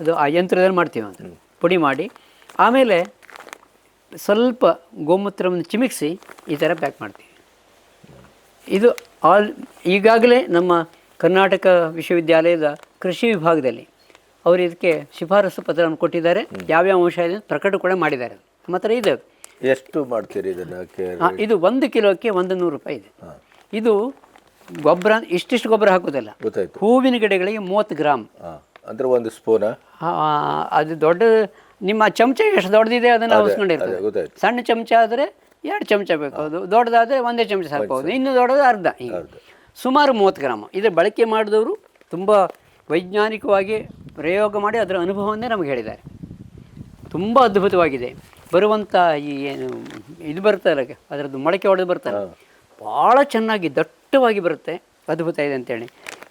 Speaker 1: ಅದು ಆ ಯಂತ್ರದಲ್ಲಿ ಮಾಡ್ತೀವಿ ಅಂತ. ಪುಡಿ ಮಾಡಿ ಆಮೇಲೆ ಸ್ವಲ್ಪ ಗೋಮೂತ್ರವನ್ನು ಚಿಮಿಕ್ಸಿ ಈ ಥರ ಪ್ಯಾಕ್ ಮಾಡ್ತೀವಿ. ಇದು ಆಲ್ ಈಗಾಗಲೇ ನಮ್ಮ ಕರ್ನಾಟಕ ವಿಶ್ವವಿದ್ಯಾಲಯದ ಕೃಷಿ ವಿಭಾಗದಲ್ಲಿ ಅವರು ಇದಕ್ಕೆ ಶಿಫಾರಸು ಪತ್ರವನ್ನು ಕೊಟ್ಟಿದ್ದಾರೆ. ಯಾವ್ಯಾವ ಅಂಶ ಇದೆ ಪ್ರಕಟ ಕೂಡ ಮಾಡಿದ್ದಾರೆ. ನಮ್ಮ ಹತ್ರ ಇದೆ.
Speaker 2: ಎಷ್ಟು ಮಾಡ್ತೀರಿ ಇದನ್ನು?
Speaker 1: ಇದು ಒಂದು ಕಿಲೋಕ್ಕೆ ಒಂದು ನೂರು ರೂಪಾಯಿ ಇದೆ. ಇದು ಗೊಬ್ಬರ ಇಷ್ಟಿಷ್ಟು ಗೊಬ್ಬರ ಹಾಕೋದಿಲ್ಲ
Speaker 2: ಗೊತ್ತಾಯ್ತು.
Speaker 1: ಹೂವಿನ ಗಿಡಗಳಿಗೆ ಮೂವತ್ತು ಗ್ರಾಮ್
Speaker 2: ಹಾಂ ಅಂದ್ರೆ ಒಂದು ಸ್ಪೂನ್?
Speaker 1: ಆ, ಅದು ದೊಡ್ಡ ನಿಮ್ಮ ಚಮಚ ಎಷ್ಟು ದೊಡ್ಡದಿದೆ ಅದನ್ನು
Speaker 2: ಅದೇ ಗೊತ್ತಾಯ್ತು.
Speaker 1: ಸಣ್ಣ ಚಮಚ ಆದರೆ ಎರಡು ಚಮಚ ಬೇಕು. ಅದು ದೊಡ್ಡದಾದರೆ ಒಂದೇ ಚಮಚ ಸಾಕಬಹುದು ಇನ್ನು ದೊಡ್ಡದು ಅರ್ಧ ಹೀಗೆ. ಸುಮಾರು ಮೂವತ್ತು ಗ್ರಾಮ. ಇದು ಬಳಕೆ ಮಾಡಿದವರು ತುಂಬ ವೈಜ್ಞಾನಿಕವಾಗಿ ಪ್ರಯೋಗ ಮಾಡಿ ಅದರ ಅನುಭವವನ್ನೇ ನಮಗೆ ಹೇಳಿದ್ದಾರೆ. ತುಂಬ ಅದ್ಭುತವಾಗಿದೆ. ಬರುವಂಥ ಈ ಏನು ಇದು ಬರ್ತಲ್ಲ ಅದರದ್ದು ಮೊಳಕೆ ಹೊಡೆದು ಬರ್ತಾರೆ ಭಾಳ ಚೆನ್ನಾಗಿ ದಟ್ಟವಾಗಿ ಬರುತ್ತೆ ಅದ್ಭುತ ಇದೆ ಅಂತೇಳಿ.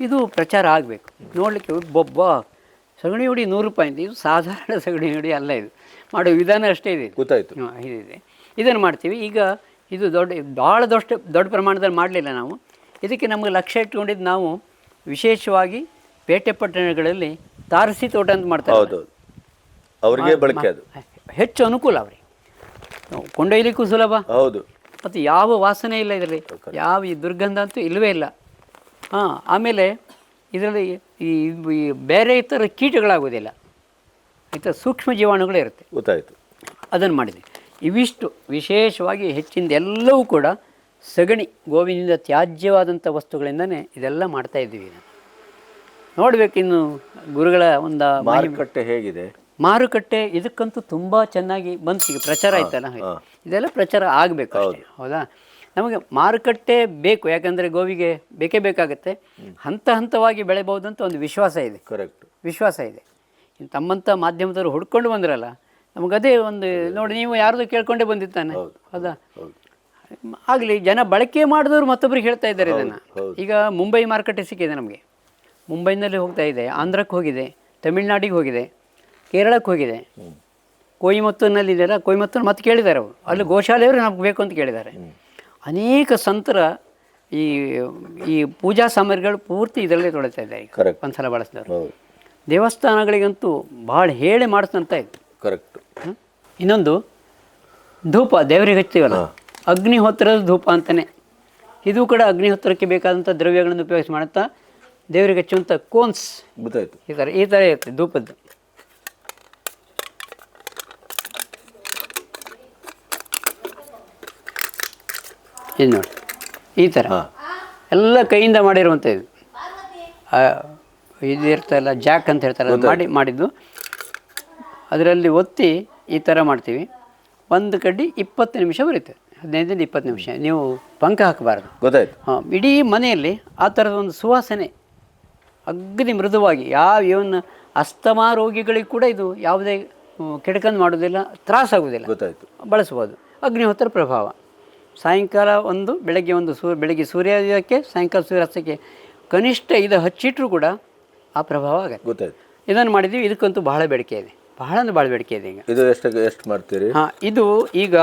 Speaker 1: ಇದು ಪ್ರಚಾರ ಆಗಬೇಕು. ನೋಡಲಿಕ್ಕೆ ಒಬ್ಬೊಬ್ಬ ಸಗಣಿ ಹುಡಿ ನೂರು ರೂಪಾಯಿ ಅಂತ. ಇದು ಸಾಧಾರಣ ಸಗಣಿ ಹುಡಿ ಅಲ್ಲ ಇದು. ಮಾಡೋ ವಿಧಾನ ಅಷ್ಟೇ ಇದೆ
Speaker 2: ಗೊತ್ತಾಯಿತು.
Speaker 1: ಇದಿದೆ ಇದನ್ನು ಮಾಡ್ತೀವಿ. ಈಗ ಇದು ದೊಡ್ಡ ಭಾಳ ದೊಡ್ಡ ದೊಡ್ಡ ಪ್ರಮಾಣದಲ್ಲಿ ಮಾಡಲಿಲ್ಲ ನಾವು. ಇದಕ್ಕೆ ನಮಗೆ ಲಕ್ಷ್ಯ ಇಟ್ಕೊಂಡಿದ್ದು ನಾವು ವಿಶೇಷವಾಗಿ ಪೇಟೆ ಪಟ್ಟಣಗಳಲ್ಲಿ ತಾರಸಿ ತೋಟ ಅಂತ ಮಾಡ್ತಾರೆ.
Speaker 2: ಅವ್ರಿಗೆ ಬಳಕೆ ಅದು.
Speaker 1: ಹೆಚ್ಚು ಅನುಕೂಲ ಅವ್ರಿಗೆ. ಕೊಂಡೊಯ್ಲಿಕ್ಕೂ ಸುಲಭ.
Speaker 2: ಹೌದು.
Speaker 1: ಮತ್ತು ಯಾವ ವಾಸನೆ ಇಲ್ಲ ಇದರಲ್ಲಿ. ಯಾವ ಈ ದುರ್ಗಂಧ ಅಂತೂ ಇಲ್ಲವೇ ಇಲ್ಲ. ಹಾಂ ಆಮೇಲೆ ಇದರಲ್ಲಿ ಈ ಈ ಬೇರೆ ಥರ ಕೀಟಗಳಾಗೋದಿಲ್ಲ. ಆಯಿತಾ ಸೂಕ್ಷ್ಮ ಜೀವಾಣುಗಳೇ ಇರುತ್ತೆ.
Speaker 2: ಗೊತ್ತಾಯ್ತು.
Speaker 1: ಅದನ್ನು ಮಾಡಿದೆ. ಇವಿಷ್ಟು ವಿಶೇಷವಾಗಿ ಹೆಚ್ಚಿಂದ ಎಲ್ಲವೂ ಕೂಡ ಸಗಣಿ ಗೋವಿನಿಂದ ತ್ಯಾಜ್ಯವಾದಂಥ ವಸ್ತುಗಳಿಂದನೇ ಇದೆಲ್ಲ ಮಾಡ್ತಾ ಇದ್ದೀವಿ ನೋಡ್ಬೇಕು ನೋಡಬೇಕು ಇನ್ನು ಗುರುಗಳ ಒಂದು
Speaker 2: ಮಾರುಕಟ್ಟೆ ಹೇಗಿದೆ?
Speaker 1: ಮಾರುಕಟ್ಟೆ ಇದಕ್ಕಂತೂ ತುಂಬ ಚೆನ್ನಾಗಿ ಬಂತು. ಈಗ ಪ್ರಚಾರ ಆಯ್ತಲ್ಲ? ಇದೆಲ್ಲ ಪ್ರಚಾರ ಆಗಬೇಕು ಅಷ್ಟೇ ಹೌದಾ? ನಮಗೆ ಮಾರುಕಟ್ಟೆ ಬೇಕು ಯಾಕಂದರೆ ಗೋವಿಗೆ ಬೇಕೇ ಬೇಕಾಗುತ್ತೆ. ಹಂತ ಹಂತವಾಗಿ ಬೆಳೆಬಹುದು ಅಂತ ಒಂದು ವಿಶ್ವಾಸ ಇದೆ.
Speaker 2: ಕರೆಕ್ಟ್
Speaker 1: ವಿಶ್ವಾಸ ಇದೆ. ಇನ್ನು ತಮ್ಮಂಥ ಮಾಧ್ಯಮದವರು ಹುಡ್ಕೊಂಡು ಬಂದ್ರಲ್ಲ ನಮಗದೇ ಒಂದು ನೋಡಿ ನೀವು ಯಾರ್ದು ಕೇಳ್ಕೊಂಡೇ ಬಂದಿತ್ತಾನೆ ಹೌದಾ
Speaker 2: ಹೌದು?
Speaker 1: ಆಗಲಿ ಜನ ಬಳಕೆ ಮಾಡಿದವರು ಮತ್ತೊಬ್ಬರಿಗೆ ಹೇಳ್ತಾ ಇದ್ದಾರೆ ಇದನ್ನು. ಈಗ ಮುಂಬೈ ಮಾರುಕಟ್ಟೆ ಸಿಕ್ಕಿದೆ ನಮಗೆ. ಮುಂಬೈನಲ್ಲಿ ಹೋಗ್ತಾ ಇದೆ ಆಂಧ್ರಕ್ಕೆ ಹೋಗಿದೆ ತಮಿಳ್ನಾಡಿಗೆ ಹೋಗಿದೆ. ಕೇರಳಕ್ಕೆ ಹೋಗಿದೆ. ಕೊಯಿಮತ್ತೂರಿನಲ್ಲಿ ಇದೆಯಲ್ಲ ಕೊಯಿಮತ್ತೂರು ಮತ್ತೆ ಕೇಳಿದ್ದಾರೆ ಅವರು. ಅಲ್ಲಿ ಗೋಶಾಲೆಯವರು ನಮ್ಗೆ ಬೇಕು ಅಂತ ಕೇಳಿದ್ದಾರೆ. ಅನೇಕ ಸಂತರ ಈ ಈ ಪೂಜಾ ಸಾಮಗ್ರಿಗಳು ಪೂರ್ತಿ ಇದರಲ್ಲೇ ತೊಳಿತಾ ಇದ್ದಾರೆ ಈಗ. ಒಂದ್ಸಲ ಬಳಸಿದವರು. ದೇವಸ್ಥಾನಗಳಿಗಂತೂ ಭಾಳ ಹೇಳಿ ಮಾಡಿಸ್ತಂತ ಇತ್ತು
Speaker 2: ಕರೆಕ್ಟ್
Speaker 1: ಇನ್ನೊಂದು ಧೂಪ ದೇವರಿಗೆ ಹಚ್ತೀವಲ್ಲ? ಅಗ್ನಿಹೋತ್ರದ ಧೂಪ ಅಂತಲೇ ಇದು ಕೂಡ ಅಗ್ನಿಹೋತ್ರಕ್ಕೆ ಬೇಕಾದಂಥ ದ್ರವ್ಯಗಳನ್ನು ಉಪಯೋಗಿಸಿ ಮಾಡುತ್ತಾ ದೇವರಿಗೆ ಹಚ್ಚುವಂಥ ಕೋನ್ಸ್.
Speaker 2: ಗೊತ್ತಾಯ್ತು.
Speaker 1: ಈ ಥರ ಈ ಥರ ಇರುತ್ತೆ ಧೂಪದ್ದು. ಇದು ನೋಡಿ ಈ ಥರ. ಎಲ್ಲ ಕೈಯಿಂದ ಮಾಡಿರುವಂಥ ಇದು. ಇದು ಇರ್ತಲ್ಲ ಜಾಕ್ ಅಂತ ಹೇಳ್ತಾರೆ ಅದು ಮಾಡಿ ಮಾಡಿದ್ದು. ಅದರಲ್ಲಿ ಒತ್ತಿ ಈ ಥರ ಮಾಡ್ತೀವಿ. ಒಂದು ಕಡ್ಡಿ ಇಪ್ಪತ್ತು ನಿಮಿಷ ಬರುತ್ತೆ. ಹದಿನೈದರಿಂದ ಇಪ್ಪತ್ತು ನಿಮಿಷ. ನೀವು ಪಂಕ ಹಾಕಬಾರ್ದು.
Speaker 2: ಗೊತ್ತಾಯ್ತು.
Speaker 1: ಹಾಂ ಇಡೀ ಮನೆಯಲ್ಲಿ ಆ ಥರದ ಒಂದು ಸುವಾಸನೆ. ಅಗ್ನಿ ಮೃದುವಾಗಿ ಯಾವ ಇವನ್ ಅಸ್ತಮಾ ರೋಗಿಗಳಿಗೆ ಕೂಡ ಇದು ಯಾವುದೇ ಕೆಡಕಂದು ಕೆಡಕನ್ನು ಮಾಡೋದಿಲ್ಲ ತ್ರಾಸಾಗೋದಿಲ್ಲ
Speaker 2: ಗೊತ್ತಾಯ್ತು.
Speaker 1: ಬಳಸ್ಬೋದು ಅಗ್ನಿಹೋತ್ರ ಪ್ರಭಾವ. ಸಾಯಂಕಾಲ ಒಂದು ಬೆಳಗ್ಗೆ ಒಂದು ಸೂ ಬೆಳಗ್ಗೆ ಸೂರ್ಯೋದಯಕ್ಕೆ ಸಾಯಂಕಾಲ ಸೂರ್ಯಾಸ್ತಕ್ಕೆ ಕನಿಷ್ಠ ಇದು ಹಚ್ಚಿಟ್ರೂ ಕೂಡ ಆ ಪ್ರಭಾವ ಆಗುತ್ತೆ.
Speaker 2: ಗೊತ್ತಾಯ್ತು.
Speaker 1: ಇದನ್ನು ಮಾಡಿದ್ದೀವಿ ಇದಕ್ಕಂತೂ ಬಹಳ ಬೇಡಿಕೆ ಇದೆ. ಬಹಳ ಅಂದ್ರೆ ಭಾಳ ಬೇಡಿಕೆ ಇದೆ ಈಗ.
Speaker 2: ಇದು ಎಷ್ಟು ಎಷ್ಟು ಮಾಡ್ತೀರಿ?
Speaker 1: ಹಾಂ ಇದು ಈಗ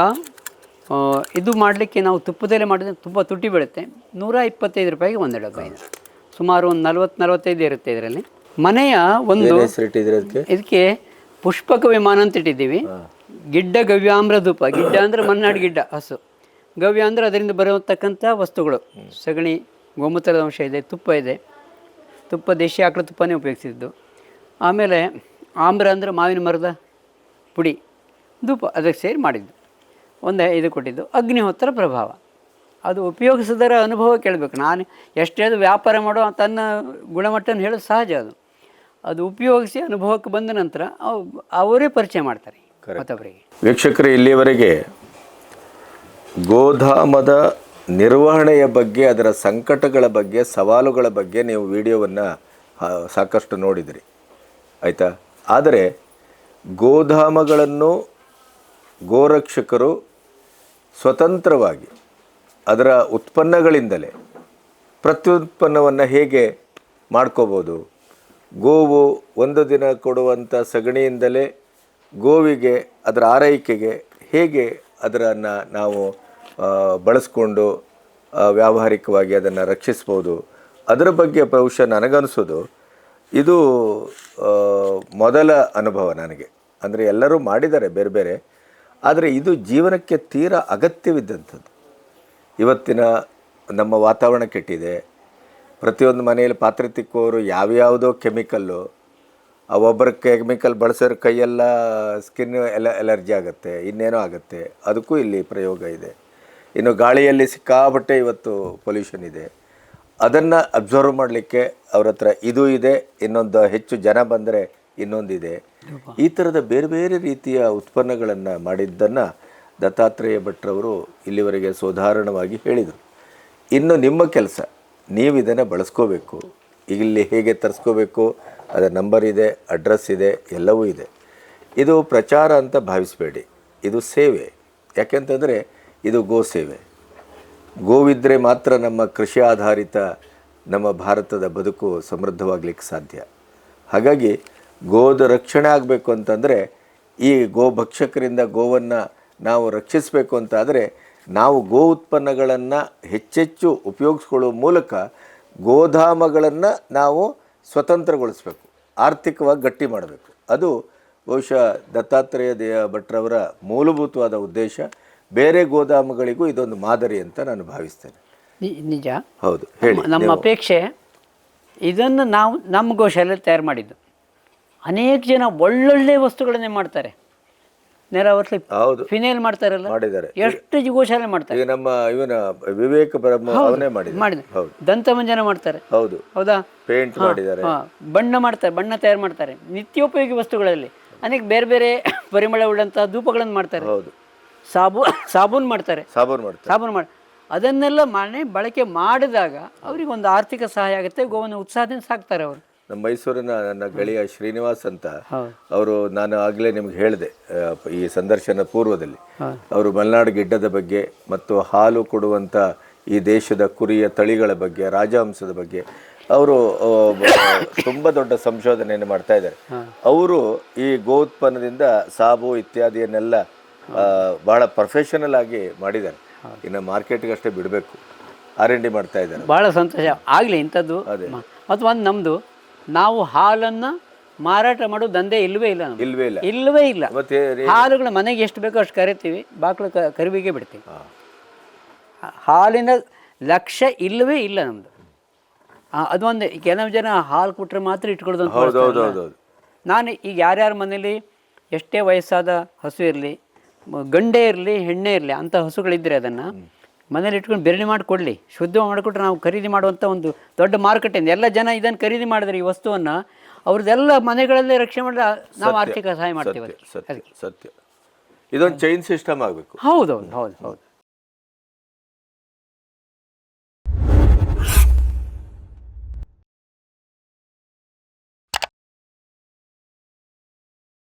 Speaker 1: ಇದು ಮಾಡಲಿಕ್ಕೆ ನಾವು ತುಪ್ಪದಲ್ಲೇ ಮಾಡಿದ್ರೆ ತುಂಬ ತುಟ್ಟಿ ಬೀಳುತ್ತೆ. ನೂರ ಇಪ್ಪತ್ತೈದು ರೂಪಾಯಿಗೆ ಒಂದೆರಡು ಡಬ್ಬ ಸುಮಾರು ಒಂದು ನಲ್ವತ್ತು ನಲ್ವತ್ತೈದು ಇರುತ್ತೆ ಇದರಲ್ಲಿ. ಮನೆಯ ಒಂದು ಇದಕ್ಕೆ ಪುಷ್ಪಕ ವಿಮಾನ ಅಂತ ಇಟ್ಟಿದ್ದೀವಿ. ಗಿಡ್ಡ ಗವ್ಯಾಮ್ರ ಧೂಪ. ಗಿಡ್ಡ ಅಂದರೆ ಮನ್ನಾಡು ಗಿಡ್ಡ ಹಸು. ಗವ್ಯ ಅಂದರೆ ಅದರಿಂದ ಬರತಕ್ಕಂಥ ವಸ್ತುಗಳು. ಸಗಣಿ ಗೋಮೂತ್ರದ ಅಂಶ ಇದೆ ತುಪ್ಪ ಇದೆ. ತುಪ್ಪ ದೇಶಿ ಆಕಳ ತುಪ್ಪನೇ ಉಪಯೋಗಿಸಿದ್ದು. ಆಮೇಲೆ ಆಮ್ರ ಅಂದರೆ ಮಾವಿನ ಮರದ ಪುಡಿ ಧೂಪ ಅದಕ್ಕೆ ಸೇರಿ ಮಾಡಿದ್ದು. ಒಂದು ಇದು ಕೊಟ್ಟಿದ್ದು. ಅಗ್ನಿಹೋತ್ರ ಪ್ರಭಾವ. ಅದು ಉಪಯೋಗಿಸಿದರ ಅನುಭವ ಕೇಳಬೇಕು. ನಾನು ಎಷ್ಟೇ ಅದು ವ್ಯಾಪಾರ ಮಾಡೋ ತನ್ನ ಗುಣಮಟ್ಟನ ಹೇಳೋದು ಸಹಜ ಅದು. ಅದು ಉಪಯೋಗಿಸಿ ಅನುಭವಕ್ಕೆ ಬಂದ ನಂತರ ಅವ್- ಅವರೇ ಪರಿಚಯ ಮಾಡ್ತಾರೆ ಮತ್ತೊಬ್ಬರಿಗೆ.
Speaker 2: ವೀಕ್ಷಕರು ಇಲ್ಲಿಯವರೆಗೆ ಗೋಧಾಮದ ನಿರ್ವಹಣೆಯ ಬಗ್ಗೆ, ಅದರ ಸಂಕಟಗಳ ಬಗ್ಗೆ, ಸವಾಲುಗಳ ಬಗ್ಗೆ ನೀವು ವಿಡಿಯೋವನ್ನು ಸಾಕಷ್ಟು ನೋಡಿದಿರಿ. ಆಯಿತಾ? ಆದರೆ ಗೋಧಾಮಗಳನ್ನು ಗೋರಕ್ಷಕರು ಸ್ವತಂತ್ರವಾಗಿ, ಅದರ ಉತ್ಪನ್ನಗಳಿಂದಲೇ, ಪ್ರತ್ಯುತ್ಪನ್ನವನ್ನು ಹೇಗೆ ಮಾಡ್ಕೋಬೋದು? ಗೋವು ಒಂದು ದಿನ ಕೊಡುವಂಥ ಸಗಣಿಯಿಂದಲೇ, ಗೋವಿಗೆ ಅದರ ಆರೈಕೆಗೆ ಹೇಗೆ ಅದನ್ನು ನಾವು ಬಳಸ್ಕೊಂಡು ವ್ಯಾವಹಾರಿಕವಾಗಿ ಅದನ್ನು ರಕ್ಷಿಸ್ಬೋದು. ಅದರ ಬಗ್ಗೆ ಬಹುಶಃ ನನಗನ್ನಿಸೋದು ಇದು ಮೊದಲ ಅನುಭವ ನನಗೆ. ಅಂದರೆ ಎಲ್ಲರೂ ಮಾಡಿದ್ದಾರೆ ಬೇರೆ ಬೇರೆ, ಆದರೆ ಇದು ಜೀವನಕ್ಕೆ ತೀರ ಅಗತ್ಯವಿದ್ದಂಥದ್ದು. ಇವತ್ತಿನ ನಮ್ಮ ವಾತಾವರಣ ಕೆಟ್ಟಿದೆ. ಪ್ರತಿಯೊಂದು ಮನೆಯಲ್ಲಿ ಪಾತ್ರೆ ತಿಕ್ಕುವವರು ಯಾವ್ಯಾವುದೋ ಕೆಮಿಕಲ್ಲು ಒಬ್ಬರ ಕೆಮಿಕಲ್ ಬಳಸೋರು ಕೈಯೆಲ್ಲ ಸ್ಕಿನ್ ಎಲ್ಲ ಎಲರ್ಜಿ ಆಗುತ್ತೆ ಇನ್ನೇನೋ ಆಗುತ್ತೆ. ಅದಕ್ಕೂ ಇಲ್ಲಿ ಪ್ರಯೋಗ ಇದೆ. ಇನ್ನು ಗಾಳಿಯಲ್ಲಿ ಸಿಕ್ಕಾಪಟ್ಟೆ ಇವತ್ತು ಪೊಲ್ಯೂಷನ್ ಇದೆ. ಅದನ್ನು ಅಬ್ಸರ್ವ್ ಮಾಡಲಿಕ್ಕೆ ಅವ್ರ ಹತ್ರ ಇದು ಇದೆ ಇನ್ನೊಂದು ಹೆಚ್ಚು ಜನ ಬಂದರೆ ಇನ್ನೊಂದಿದೆ. ಈ ಥರದ ಬೇರೆ ಬೇರೆ ರೀತಿಯ ಉತ್ಪನ್ನಗಳನ್ನು ಮಾಡಿದ್ದನ್ನು ದತ್ತಾತ್ರೇಯ ಭಟ್ರವರು ಇಲ್ಲಿವರೆಗೆ ಸೋದಾರಣವಾಗಿ ಹೇಳಿದರು. ಇನ್ನು ನಿಮ್ಮ ಕೆಲಸ ನೀವು ಇದನ್ನು ಬಳಸ್ಕೋಬೇಕು. ಇಲ್ಲಿ ಹೇಗೆ ತರಿಸ್ಕೋಬೇಕು, ಅದರ ನಂಬರ್ ಇದೆ ಅಡ್ರೆಸ್ ಇದೆ, ಎಲ್ಲವೂ ಇದೆ. ಇದು ಪ್ರಚಾರ ಅಂತ ಭಾವಿಸಬೇಡಿ. ಇದು ಸೇವೆ. ಯಾಕೆಂತಂದರೆ ಇದು ಗೋ ಸೇವೆ. ಗೋವಿದ್ದರೆ ಮಾತ್ರ ನಮ್ಮ ಕೃಷಿ ಆಧಾರಿತ ನಮ್ಮ ಭಾರತದ ಬದುಕು ಸಮೃದ್ಧವಾಗಲಿಕ್ಕೆ ಸಾಧ್ಯ. ಹಾಗಾಗಿ ಗೋದ ರಕ್ಷಣೆ ಆಗಬೇಕು ಅಂತಂದರೆ ಈ ಗೋ ಭಕ್ಷಕರಿಂದ ಗೋವನ್ನು ನಾವು ರಕ್ಷಿಸಬೇಕು ಅಂತಾದರೆ ನಾವು ಗೋ ಉತ್ಪನ್ನಗಳನ್ನು ಹೆಚ್ಚೆಚ್ಚು ಉಪಯೋಗಿಸ್ಕೊಳ್ಳುವ ಮೂಲಕ ಗೋಧಾಮಗಳನ್ನು ನಾವು ಸ್ವತಂತ್ರಗೊಳಿಸಬೇಕು ಆರ್ಥಿಕವಾಗಿ ಗಟ್ಟಿ ಮಾಡಬೇಕು. ಅದು ಬಹುಶಃ ದತ್ತಾತ್ರೇಯ ದೇಯ ಭಟ್ರವರ ಮೂಲಭೂತವಾದ ಉದ್ದೇಶ. ಬೇರೆ ಗೋದಾಮುಗಳಿಗೂ ಇದೊಂದು ಮಾದರಿ ಅಂತ ನಾನು ಭಾವಿಸ್ತೇನೆ.
Speaker 1: ನಿಜ?
Speaker 2: ಹೌದು ಹೇಳಿ
Speaker 1: ನಮ್ಮ ಅಪೇಕ್ಷೆ ಇದನ್ನು ನಾವು ನಮ್ಮ ಗೋಶಾಲೆ ತಯಾರು ಮಾಡಿದ್ದು. ಅನೇಕ ಜನ ಒಳ್ಳೊಳ್ಳೆ ವಸ್ತುಗಳನ್ನೇ ಮಾಡ್ತಾರೆ. ಒರ್ಸ್ಲಿ
Speaker 2: ಹೌದು.
Speaker 1: ಫಿನೇಲ್ ಮಾಡ್ತಾರಲ್ಲ?
Speaker 2: ಮಾಡಿದ್ದಾರೆ.
Speaker 1: ಎಷ್ಟು ಗೋಶಾಲೆ ಮಾಡ್ತಾರೆ?
Speaker 2: ಈಗ ನಮ್ಮ ಇವನ ವಿವೇಕ ಬ್ರಹ್ಮ ಅವನೇ ಮಾಡಿದ ಹೌದು.
Speaker 1: ದಂತ ಮಂಜನ ಮಾಡ್ತಾರೆ.
Speaker 2: ಹೌದು.
Speaker 1: ಹೌದಾ?
Speaker 2: ಪೇಂಟ್ ಮಾಡಿದ್ದಾರೆ.
Speaker 1: ಬಣ್ಣ ಮಾಡ್ತಾರೆ ಬಣ್ಣ ತಯಾರು ಮಾಡ್ತಾರೆ. ನಿತ್ಯೋಪಯೋಗಿ ವಸ್ತುಗಳಲ್ಲಿ ಅನೇಕ ಬೇರೆ ಬೇರೆ ಪರಿಮಳ ಉಳ್ಳಂತಹ ಧೂಪಗಳನ್ನು ಮಾಡ್ತಾರೆ.
Speaker 2: ಹೌದು.
Speaker 1: ಸಾಬೂ ಸಾಬೂನ್ ಮಾಡ್ತಾರೆ.
Speaker 2: ಸಾಬೂನ್ ಮಾಡ್ತಾರೆ.
Speaker 1: ಸಾಬೂನ್ ಮಾಡಿ ಅದನ್ನೆಲ್ಲ ಮನೆ ಬಳಕೆ ಮಾಡಿದಾಗ ಅವ್ರಿಗೆ ಒಂದು ಆರ್ಥಿಕ ಸಹಾಯ ಆಗುತ್ತೆ ಗೋವನ್ನು ಉತ್ಸಾಹದಿಂದ ಸಾಕ್ತಾರೆ ಅವರು.
Speaker 2: ನಮ್ಮ ಮೈಸೂರಿನ ನನ್ನ ಗೆಳೆಯ ಶ್ರೀನಿವಾಸ್ ಅಂತ ಅವರು ನಾನು ಆಗಲೇ ನಿಮ್ಗೆ ಹೇಳಿದೆ ಈ ಸಂದರ್ಶನ ಪೂರ್ವದಲ್ಲಿ. ಅವರು ಮಲೆನಾಡು ಗಿಡ್ಡದ ಬಗ್ಗೆ ಮತ್ತು ಹಾಲು ಕೊಡುವಂಥ ಈ ದೇಶದ ಕುರಿಯ ತಳಿಗಳ ಬಗ್ಗೆ ರಾಜಹಂಸದ ಬಗ್ಗೆ ಅವರು ತುಂಬ ದೊಡ್ಡ ಸಂಶೋಧನೆಯನ್ನು ಮಾಡ್ತಾ ಇದ್ದಾರೆ. ಅವರು ಈ ಗೋ ಉತ್ಪನ್ನದಿಂದ ಸಾಬು ಇತ್ಯಾದಿಯನ್ನೆಲ್ಲ ಬಹಳ ಪ್ರೊಫೆಷನಲ್ ಆಗಿ ಮಾಡಿದ್ದಾರೆ. ಇನ್ನು ಮಾರ್ಕೆಟ್ಗೆ ಅಷ್ಟೇ ಬಿಡಬೇಕು. ಆರ್ ಎನ್ ಡಿ ಮಾಡ್ತಾ ಇದ್ದಾರೆ.
Speaker 1: ಭಾಳ ಸಂತೋಷ. ಆಗಲಿ ಇಂಥದ್ದು. ಅದೇ. ಮತ್ತು ಒಂದು ನಮ್ಮದು ನಾವು ಹಾಲನ್ನು ಮಾರಾಟ ಮಾಡೋ ದಂಧೆ ಇಲ್ಲವೇ ಇಲ್ಲ ನಮ್ದು.
Speaker 2: ಇಲ್ವೇ ಇಲ್ಲ.
Speaker 1: ಇಲ್ಲವೇ ಇಲ್ಲ.
Speaker 2: ಮತ್ತೆ
Speaker 1: ಹಾಲುಗಳು ಮನೆಗೆ ಎಷ್ಟು ಬೇಕೋ ಅಷ್ಟು ಕರಿತೀವಿ ಬಾಕ್ಲು ಕ ಕರಿವಿಗೆ ಬಿಡ್ತೀವಿ. ಹಾಲಿನ ಲಕ್ಷ್ಯ ಇಲ್ಲವೇ ಇಲ್ಲ ನಮ್ಮದು ಅದೊಂದು ಕೆಲವು ಜನ ಹಾಲು ಕೊಟ್ಟರೆ ಮಾತ್ರ ಇಟ್ಕೊಳ್ಳೋದು ಅಂತ
Speaker 2: ಹೌದು ಹೌದು ಹೌದು ಹೌದು.
Speaker 1: ನಾನು ಈಗ ಯಾರ್ಯಾರ ಮನೇಲಿ ಎಷ್ಟೇ ವಯಸ್ಸಾದ ಹಸು ಇರಲಿ ಗಂಡೇ ಇರಲಿ ಹೆಣ್ಣೆ ಇರಲಿ ಅಂಥ ಹಸುಗಳಿದ್ದರೆ ಅದನ್ನು ಮನೇಲಿ ಇಟ್ಕೊಂಡು ಬೆರಣಿ ಮಾಡಿ ಕೊಡಲಿ. ಶುದ್ಧ ಮಾಡಿಕೊಟ್ರೆ ನಾವು ಖರೀದಿ ಮಾಡುವಂಥ ಒಂದು ದೊಡ್ಡ ಮಾರುಕಟ್ಟೆಯಿಂದ ಎಲ್ಲ ಜನ ಇದನ್ನು ಖರೀದಿ ಮಾಡಿದ್ರೆ ಈ ವಸ್ತುವನ್ನು ಅವ್ರದ್ದೆಲ್ಲ ಮನೆಗಳಲ್ಲೇ ರಕ್ಷಣೆ ಮಾಡಿದ್ರೆ ನಾವು ಆರ್ಥಿಕ ಸಹಾಯ ಮಾಡ್ತೀವಿ.
Speaker 2: ಸತ್ಯ. ಸತ್ಯ ಇದೊಂದು ಚೈನ್ ಸಿಸ್ಟಮ್ ಆಗಬೇಕು.
Speaker 1: ಹೌದೌದು ಹೌದು ಹೌದು.